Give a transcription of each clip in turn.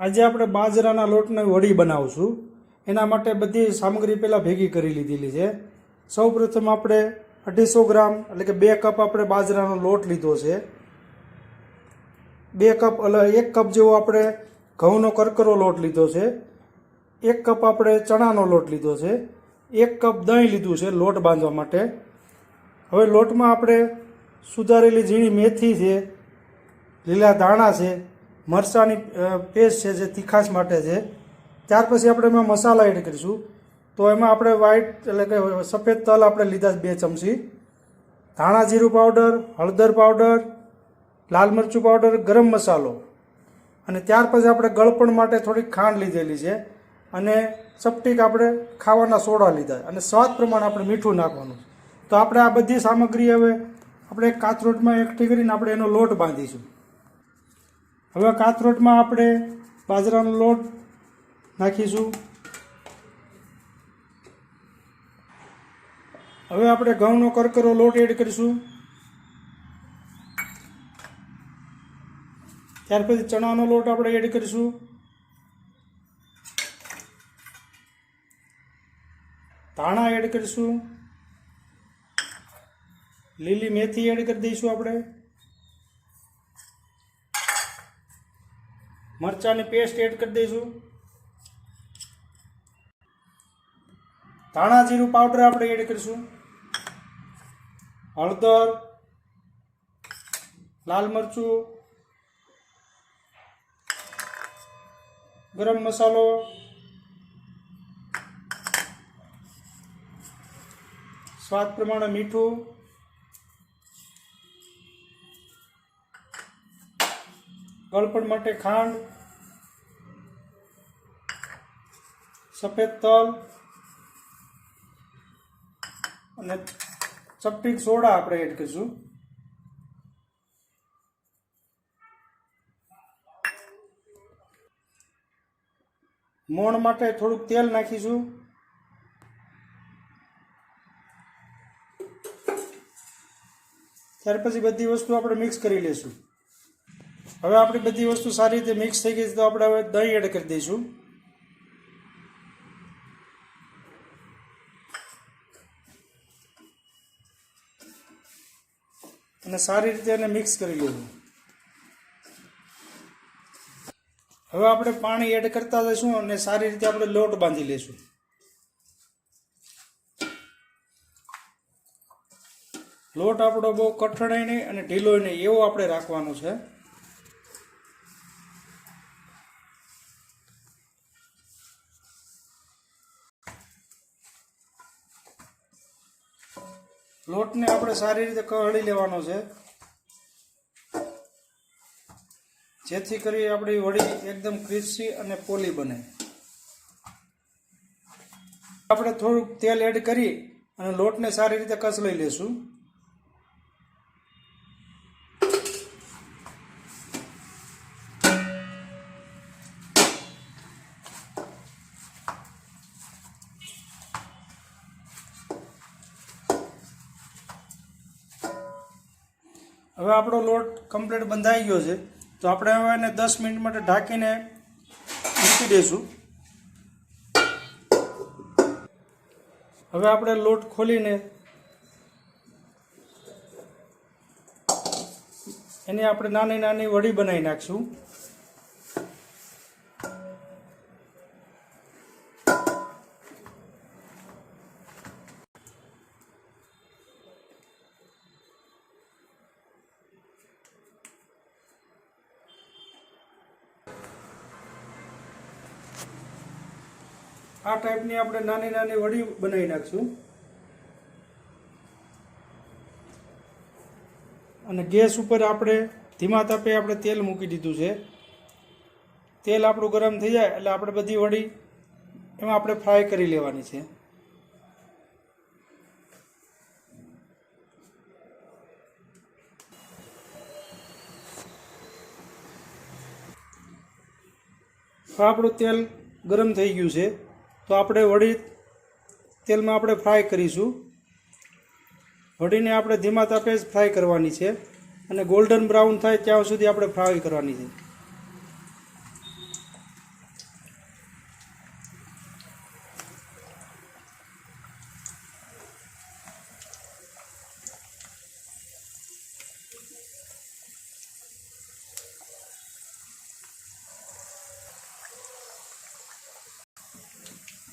આજે આપણે બાજરાના લોટની વડી બનાવશું. એના માટે બધી સામગ્રી પહેલાં ભેગી કરી લીધેલી છે. સૌ પ્રથમ આપણે અઢીસો ગ્રામ એટલે કે બે કપ આપણે બાજરાનો લોટ લીધો છે. બે કપ એટલે એક કપ જેવો આપણે ઘઉંનો કરકરો લોટ લીધો છે. એક કપ આપણે ચણાનો લોટ લીધો છે. એક કપ દહીં લીધું છે લોટ બાંધવા માટે. હવે લોટમાં આપણે સુધારેલી ઝીણી મેથી છે, લીલા ધાણા છે મરચાંની પેસ્ટ છે જે તીખાશ માટે છે. ત્યાર પછી આપણે એમાં મસાલા એડ કરીશું. તો એમાં આપણે વ્હાઈટ એટલે કે સફેદ તલ આપણે લીધા બે ચમચી. ધાણા જીરું પાવડર હળદર પાવડર લાલ મરચું પાવડર ગરમ મસાલો. અને ત્યાર પછી આપણે ગળપણ માટે થોડીક ખાંડ લીધેલી છે. અને ચપટીક આપણે ખાવાના સોડા લીધા. અને સ્વાદ પ્રમાણે આપણે મીઠું નાખવાનું તો આપણે આ બધી સામગ્રી હવે આપણે કાથરોટમાં એકઠી કરીને આપણે એનો લોટ બાંધીશું. હવે કાથરોટમાં આપણે બાજરાનો લોટ નાખીશું. હવે આપણે ઘઉંનો કરકરો લોટ એડ કરીશું. ત્યાર પછી ચણાનો લોટ આપણે એડ કરીશું. ધાણા એડ કરીશું. લીલી મેથી એડ કરી દઈશું આપણે. મરચાંની પેસ્ટ એડ કરી દઈશું. ધાણા જીરું પાવડર આપણે એડ કરીશું. હળદર, લાલ મરચું, ગરમ મસાલો, સ્વાદ પ્રમાણે મીઠું ગળપણ માટે ખાંડ, સફેદ તલ અને ચપટી સોડા આપણે એડ કરીશું. મોણ માટે થોડુંક તેલ નાખીશું. ત્યાર પછી બધી વસ્તુ આપણે મિક્સ કરી લઈશું હવે આપણી બધી વસ્તુ સારી રીતે મિક્સ થઈ ગઈ છે તો આપણે હવે દહીં એડ કરી દઈશું. અને સારી રીતે એને મિક્સ કરી લેવું. હવે આપણે પાણી એડ કરતા જઈશું અને સારી રીતે આપણે લોટ બાંધી લઈશું. લોટ આપણો બહુ કઠણાય નહીં અને ઢીલોય નહીં, એવો આપણે રાખવાનો છે. લોટને આપણે સારી રીતે કળી લેવાનો છે. જેથી કરી આપણી વડી એકદમ ક્રિસ્પી અને પોલી બને. આપણે થોડુંક તેલ એડ કરી અને લોટને સારી રીતે કસ લઈ લેશું. હવે આપણો લોટ કમ્પ્લીટ બંધાઈ ગયો છે. તો આપણે હવે એને દસ મિનિટ માટે ઢાંકીને મૂકી દઈશું. હવે આપણે લોટ ખોલીને એની આપણે નાની નાની વડી બનાવી નાખશું. આ ટાઈપની આપણે નાની નાની વડી બનાવી નાખશું. અને ગેસ ઉપર આપણે ધીમા તાપે આપણે તેલ મૂકી દીધું છે. તેલ આપણું ગરમ થઈ જાય એટલે આપણે બધી વડી એમાં આપણે ફ્રાય કરી લેવાની છે. આપણું તેલ ગરમ થઈ ગયું છે. તો આપણે વડી તેલમાં આપણે ફ્રાય કરીશું. વડીને આપણે ધીમા તાપે જ ફ્રાય કરવાની છે અને ગોલ્ડન બ્રાઉન થાય ત્યાં સુધી આપણે ફ્રાય કરવાની છે.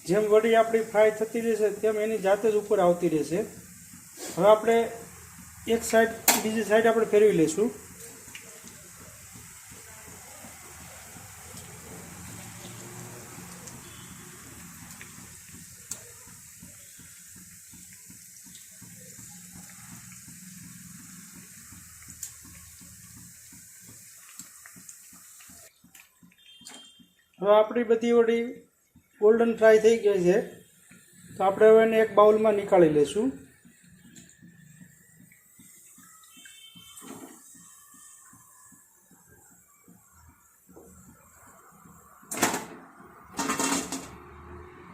જેમ વડી આપણી ફ્રાય થતી રહેશે, તેમ એની જાતે જ ઉપર આવતી રહેશે. હવે આપણે એક સાઈડ બીજી સાઈડ આપણે ફેરવી લઈશું. હવે આપણી બધી વડી ગોલ્ડન ફ્રાય થઈ ગઈ છે. તો આપણે હવે એને એક બાઉલમાં નીકાળી લઈશું.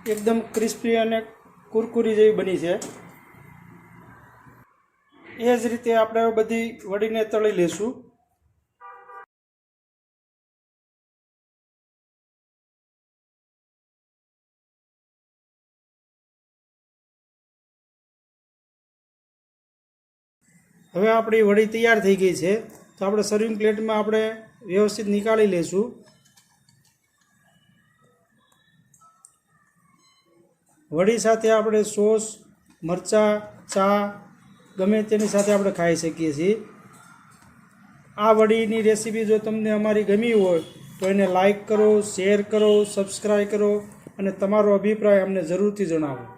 એકદમ ક્રિસ્પી અને કુરકુરી જેવી બની છે. એ જ રીતે આપણે બધી વડીને તળી લઈશું. હવે આપણી વડી તૈયાર થઈ ગઈ છે, તો આપણે સર્વિંગ પ્લેટમાં આપણે વ્યવસ્થિત નીકાળી લઈશું. વડી સાથે આપણે સોસ, મરચાં, ચા, ગમે તેની સાથે આપણે ખાઈ શકીએ છીએ. આ વડીની રેસીપી જો તમને અમારી ગમી હોય, તો એને લાઈક કરો શેર કરો સબસ્ક્રાઈબ કરો, અને તમારો અભિપ્રાય અમને જરૂરથી જણાવો.